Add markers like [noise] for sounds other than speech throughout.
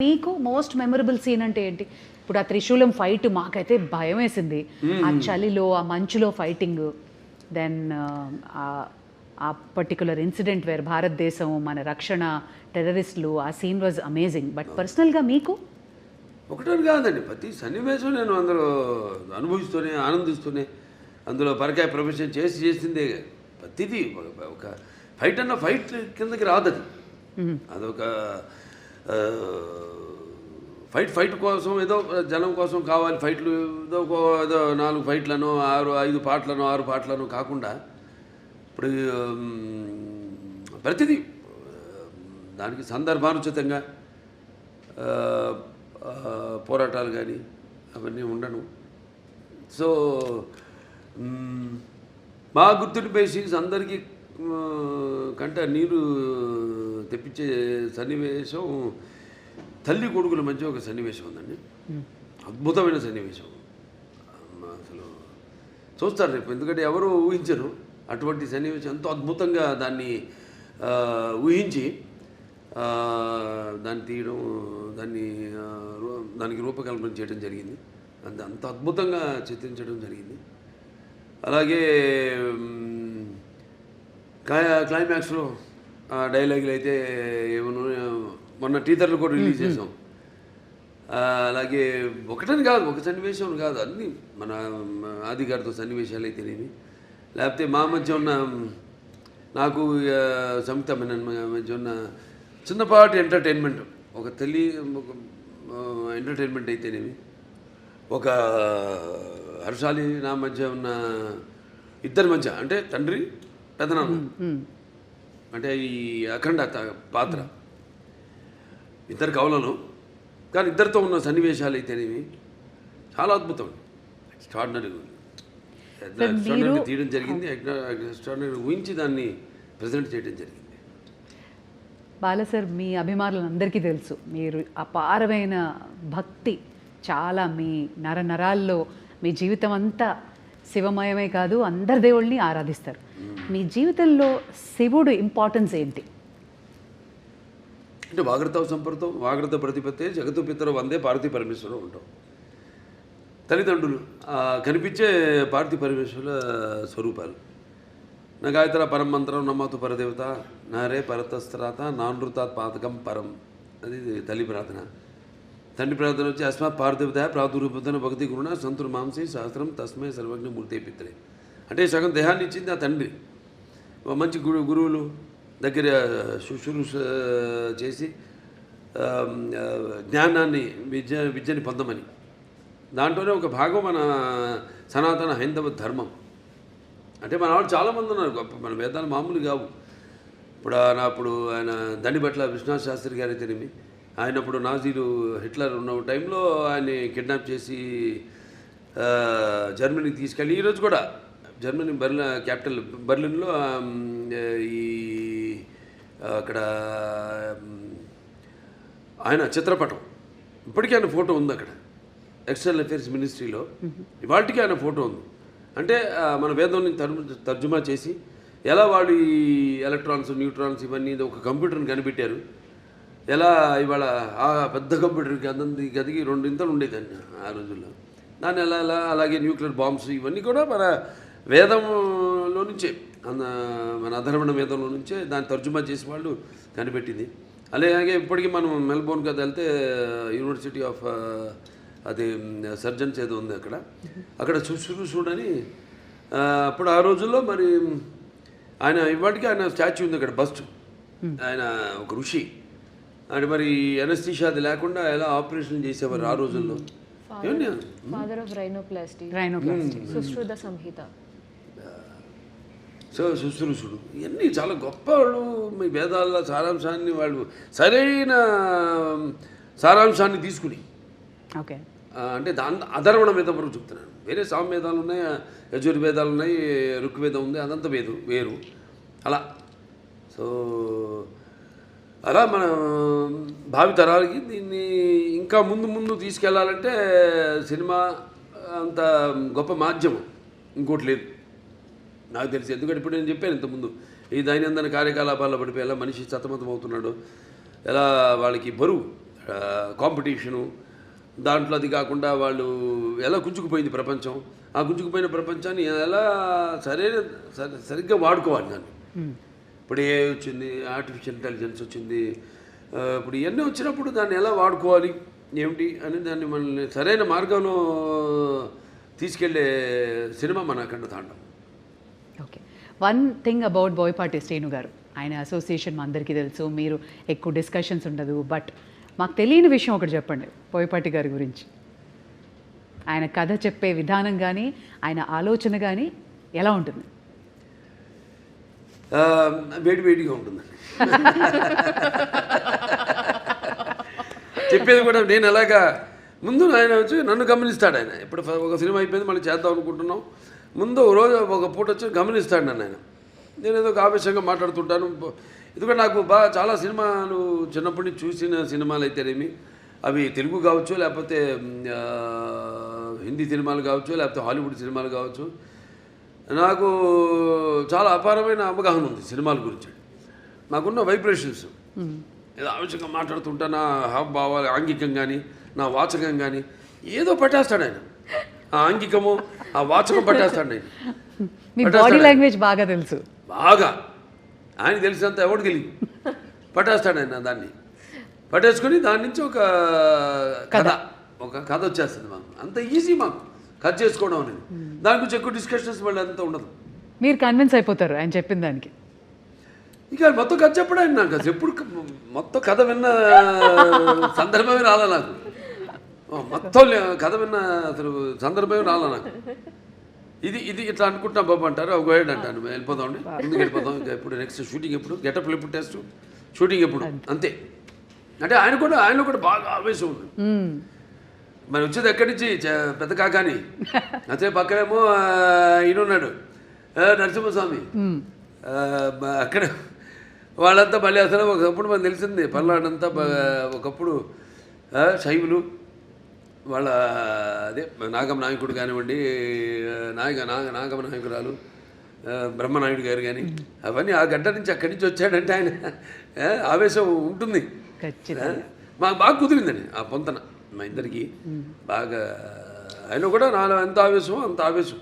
మీకు most memorable scene అంటే ఏంటి? ఇప్పుడు ఆ త్రిశూలం ఫైట్ మాకైతే భయం వేసింది ఆ చలిలో ఆ మంచులో ఫైటింగ్ దెన్ ఆ పర్టికులర్ ఇన్సిడెంట్ వేర్ భారతదేశం మన రక్షణ టెర్రరిస్టులు ఆ సీన్ వాజ్ అమేజింగ్ బట్ పర్సనల్గా మీకు? ఒకటని కాదండి ప్రతి సన్నివేశం నేను అందులో అనుభవిస్తూనే ఆనందిస్తూనే అందులో పరకాయ ప్రొఫెషన్ చేసి చేసిందే. ప్రతిదీ ఒక- ఫైట్ అన్న ఫైట్ కిందకి రాదు అది అదొక ఆ, ఫైట్ ఫైట్ కోసం ఏదో జనం కోసం కావాలి ఫైట్లు ఏదో ఏదో నాలుగు ఫైట్లను ఆరు ఐదు పాటలను ఆరు పాటలను కాకుండా ఇప్పుడు ప్రతిదీ దానికి సందర్భానుచితంగా పోరాటాలు కానీ అవన్నీ ఉండను. సో మా గుర్తుని సీన్స్ అందరికీ కంటే కంట నీరు తెప్పించే సన్నివేశం తల్లి కొడుకుల మధ్య ఒక సన్నివేశం ఉందండి. అద్భుతమైన సన్నివేశం. అసలు చూస్తారు రేపు ఎందుకంటే ఎవరు ఊహించరు. అటువంటి సన్నివేశం ఎంతో అద్భుతంగా దాన్ని ఊహించి దాన్ని తీయడం దాన్ని దానికి రూపకల్పన చేయడం జరిగింది. అంత అంత అద్భుతంగా చిత్రించడం జరిగింది. అలాగే క్లైమాక్స్లో డైలాగులు అయితే ఏమను మొన్న టీజర్లు కూడా రిలీజ్ చేసాం. అలాగే ఒకటని కాదు ఒక సన్నివేశం కాదు అన్ని మన ఆది గారితో సన్నివేశాలు అయితేనేమి. లేకపోతే మా మధ్య ఉన్న నాకు సంయుక్త మధ్య ఉన్న చిన్నపాటి ఎంటర్టైన్మెంట్ ఒక తల్లి ఒక ఎంటర్టైన్మెంట్ అయితేనేమి. ఒక హర్షాలి నా మధ్య ఉన్న ఇద్దరి మధ్య అంటే తండ్రి పెదనాన్న. అంటే ఈ అఖండ త- పాత్ర. ఇద్దరు కవులను కానీ ఇద్దరితో ఉన్న సన్నివేశాలు అయితేనేవి చాలా అద్భుతం. ఎక్స్ట్రాడినరీ ఎక్స్ట్రాడినరీ తీయడం జరిగింది. ఎక్స్ట్రాడినరీ ఊహించి దాన్ని ప్రజెంట్ చేయడం జరిగింది. బాల సార్ మీ అభిమానులందరికీ తెలుసు మీరు అపారమైన భక్తి చాలా మీ నర నరాల్లో మీ జీవితం అంతా శివమయమే కాదు అందరి దేవుళ్ళని ఆరాధిస్తారు. మీ జీవితంలో శివుడు ఇంపార్టెన్స్ ఏంటి? అంటే వాగ్రత సంప్రదం వాగ్రత ప్రతిపత్తే జగత్తు పితరు వందే పార్వతీ పరమేశ్వరం ఉంటాం. తల్లిదండ్రులు కనిపించే పార్వతీ పరమేశ్వరుల స్వరూపాలు. నా గాయత్ర పరం మంత్రం నమ్మతు పరదేవత నారే పరతస్త్రాత నానృతాత్ పాతకం పరం. అది తల్లి ప్రార్థన. తండ్రి ప్రార్థన వచ్చి అస్మాత్ పార్థివత ప్రాదుర్భుతన భక్తి గురుణ సంతుర్ మాంసి శాస్త్రం తస్మై సర్వజ్ఞ మూర్తి పిత్రే అంటే సగం దేహాన్ని ఇచ్చింది ఆ తండ్రి. మంచి గురు గురువులు దగ్గర శుశ్రూష చేసి జ్ఞానాన్ని విద్య విద్యని పొందమని. దాంట్లోనే ఒక భాగం మన సనాతన హైందవ ధర్మం. అంటే మన వాళ్ళు చాలామంది ఉన్నారు గొప్ప మన వేదాలు మామూలు కావు. ఇప్పుడు ఆయన అప్పుడు ఆయన దండిబట్ల విశ్వనాథ్ శాస్త్రి గారి తెలిమి ఆయన అప్పుడు నాజీలు హిట్లర్ ఉన్న టైంలో ఆయన్ని కిడ్నాప్ చేసి జర్మనీకి తీసుకెళ్ళి ఈరోజు కూడా జర్మనీ బర్లిన్ క్యాపిటల్ బర్లిన్లో ఈ అక్కడ ఆయన చిత్రపటం. ఇప్పటికీ ఆయన ఫోటో ఉంది అక్కడ. ఎక్స్టర్నల్ అఫేర్స్ మినిస్ట్రీలో ఇవాళకి ఆయన ఫోటో ఉంది. అంటే మన వేదం నుంచి తర్జు తర్జుమా చేసి ఎలా వాళ్ళు ఈ ఎలక్ట్రాన్స్ న్యూట్రాన్స్ ఇవన్నీ ఒక కంప్యూటర్ని కనిపెట్టారు. ఎలా ఇవాళ ఆ పెద్ద కంప్యూటర్కి అందంది గదికి రెండింతలు ఉండేదండి ఆ రోజుల్లో. దాన్ని ఎలా ఎలా అలాగే న్యూక్లియర్ బాంబ్స్ ఇవన్నీ కూడా మన వేదంలో నుంచే. అన్న మన అధర్వణ వేదంలో నుంచే దాన్ని తర్జుమా చేసి వాళ్ళు కనిపెట్టింది. అలాగే ఇప్పటికీ మనం మెల్బోర్న్ కదా వెళ్తే యూనివర్సిటీ ఆఫ్ అది సర్జన్స్ ఏదో ఉంది అక్కడ. అక్కడ ఆ, అప్పుడు ఆ రోజుల్లో మరి ఆయన ఇవాటికి ఆయన స్టాచ్యూ ఉంది అక్కడ బస్ట్. ఆయన ఒక ఋషి. అంటే మరి ఎనస్థీషియా అది లేకుండా ఎలా ఆపరేషన్ చేసేవారు ఆ రోజుల్లో? ఏమన్నా? Father of rhinoplasty rhinoplasty Sushruta Samhita. So శుశ్రూషుడు. ఇవన్నీ చాలా గొప్ప వాళ్ళు మీ వేదాల సారాంశాన్ని వాళ్ళు సరైన సారాంశాన్ని తీసుకుని. ఓకే. అంటే దాని అధర్వణ వేదం వరకు చెప్తున్నాను. వేరే సామవేదాలు ఉన్నాయి యజుర్వేదాలు ఉన్నాయి ఋగ్వేదం ఉంది అదంతా వేదు వేరు. అలా. సో అలా మన భావి తరాలకి దీన్ని ఇంకా ముందు ముందు తీసుకెళ్ళాలంటే సినిమా అంత గొప్ప మాధ్యమం. ఇంకోటి లేదు. నాకు తెలిసి. ఎందుకంటే ఇప్పుడు నేను చెప్పాను ఇంతకుముందు ఈ దైనందిన కార్యకలాపాల్లో పడిపోయి ఎలా మనిషి సతమతం అవుతున్నాడు ఎలా వాళ్ళకి బరువు కాంపిటీషను దాంట్లో అది కాకుండా వాళ్ళు ఎలా గుంజుకుపోయింది ప్రపంచం ఆ గుంజుకుపోయిన ప్రపంచాన్ని ఎలా సరైన సరి- సరిగ్గా వాడుకోవాలి దాన్ని. ఇప్పుడు ఏ వచ్చింది ఆర్టిఫిషియల్ ఇంటెలిజెన్స్ వచ్చింది ఇప్పుడు ఇవన్నీ వచ్చినప్పుడు దాన్ని ఎలా వాడుకోవాలి ఏమిటి అని దాన్ని మనల్ని సరైన మార్గంలో తీసుకెళ్ళే సినిమా మన Akhanda తాండం okay one thing about Boyapati Srinu garu ఆయన అసోసియేషన్ మా అందరికీ తెలుసు మీరు ఎక్కువ డిస్కషన్స్ ఉండదు బట్ మాకు తెలియని విషయం ఒకటి చెప్పండి బోయపాటి గారి గురించి. ఆయన కథ చెప్పే విధానం కానీ ఆయన ఆలోచన కానీ ఎలా ఉంటుంది? వేడి వేడిగా ఉంటుందండి చెప్పేది కూడా నేను ఎలాగా ముందు ఆయన వచ్చి నన్ను గమనిస్తాడు ఆయన. ఇప్పుడు ఒక సినిమా అయిపోయింది మళ్ళీ చేద్దాం అనుకుంటున్నాం. ముందు రోజు ఒక పూట వచ్చి గమనిస్తాడు నన్ను ఆయన. నేను ఏదో ఒక ఆవేశంగా మాట్లాడుతుంటాను. ఎందుకంటే నాకు బాగా చాలా సినిమాలు చిన్నప్పటి నుంచి చూసిన సినిమాలు అయితేనేమి అవి తెలుగు కావచ్చు లేకపోతే హిందీ సినిమాలు కావచ్చు లేకపోతే హాలీవుడ్ సినిమాలు కావచ్చు. నాకు చాలా అపారమైన అవగాహన ఉంది సినిమాల గురించి. నాకున్న వైబ్రేషన్స్. ఏదో ఆవేశంగా మాట్లాడుతుంటా నా హావభావాలు ఆంగికం కానీ నా వాచకం కానీ ఏదో పట్టేస్తాడు ఆయన. ఆ ఆంగికము ఆ వాచకం పట్టేస్తాడు నేను మీ బాడీ. లాంగ్వేజ్ బాగా తెలుసు. బాగా. ఆయన తెలిసినంత ఎవడు తెలియదు. పట్టేస్తాడు ఆయన దాన్ని. పట్టేసుకొని దాని నుంచి ఒక కథ. ఒక కథ వచ్చేస్తుంది మాకు. అంత ఈజీ మాకు. కథ చేసుకోవడం అనేది. దాని గురించి ఎక్కువ డిస్కషన్స్ మళ్ళీ అంత ఉండదు. మీరు కన్విన్స్ అయిపోతారు ఆయన చెప్పిన దానికి. ఇక మొత్తం కథ చెప్పడం ఆయన నాకు. అసలు ఎప్పుడు మొత్తం కథ విన్న సందర్భమే రాలే నాకు. మొత్తం కథ విన్న అసలు సందర్భమే రాలే నాకు. ఇది ఇది ఇట్లా అనుకుంటున్నా బాబు అంటారు ఒక గోయండి అంటాను. వెళ్ళిపోదాం అండి. ముందుకు వెళ్ళిపోదాం. ఇంకా ఎప్పుడు నెక్స్ట్ షూటింగ్ ఎప్పుడు? గెటప్ ఎప్పుడు టెస్ట్ షూటింగ్ ఎప్పుడు? అంతే. అంటే ఆయన కూడా ఆయన కూడా బాగా ఆవేశం ఉంది. మరి వచ్చేది ఎక్కడి నుంచి? పెద్ద కాకాని. [laughs] అదే పక్కనేమో ఈయన ఉన్నాడు. నరసింహస్వామి. అక్కడ వాళ్ళంతా మళ్ళీ అసలు ఒకప్పుడు మనకు తెలిసింది. పల్నాడంతా బ- ఒకప్పుడు శైవులు. వాళ్ళ అదే నాగం నాయకుడు కానివ్వండి నాయక నాగ నాగమ నాయకురాలు బ్రహ్మనాయుడు గారు కానీ అవన్నీ ఆ గడ్డ నుంచి అక్కడి నుంచి వచ్చాడంటే ఆయన ఆవేశం ఉంటుంది. మాకు బాగా కుదిరిందండి ఆ పొంతన. మా ఇద్దరికి బాగా ఆయన కూడా నాలో ఎంత ఆవేశం అంత ఆవేశం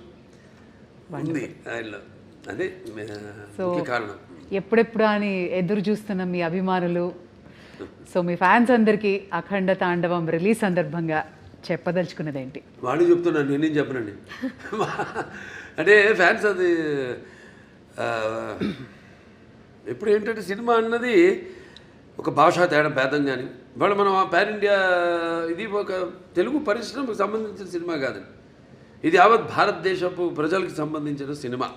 ఉంది ఆయనలో. అదే కారణం. ఎప్పుడెప్పుడు అని ఎదురు చూస్తున్న మీ అభిమానులు సో మీ ఫ్యాన్స్ అందరికీ అఖండ తాండవం రిలీజ్ సందర్భంగా చెప్పదలుచుకున్నది ఏంటి వాడు చెప్తున్నాను నేనేం చెప్పనండి. అంటే ఫ్యాన్స్ అది ఇప్పుడు ఏంటంటే సినిమా అన్నది ఒక భాషా తేడా భేదం కానీ ఇవాళ మనం ఆ పాన్ ఇండియా ఇది ఒక తెలుగు పరిశ్రమకు సంబంధించిన సినిమా కాదు ఇది యావత్ భారతదేశపు ప్రజలకు సంబంధించిన సినిమా.